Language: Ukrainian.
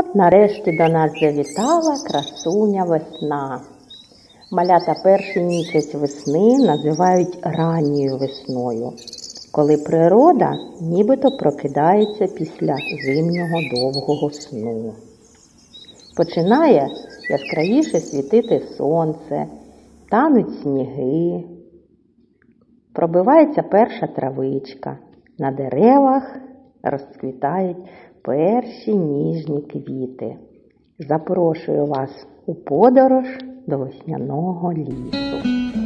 От нарешті до нас завітала красуня весна. Малята перший місяць весни називають ранньою весною, коли природа нібито прокидається після зимнього довгого сну. Починає яскравіше світити сонце, тануть сніги, пробивається перша травичка, на деревах розквітають перші ніжні квіти. Запрошую вас у подорож до весняного лісу.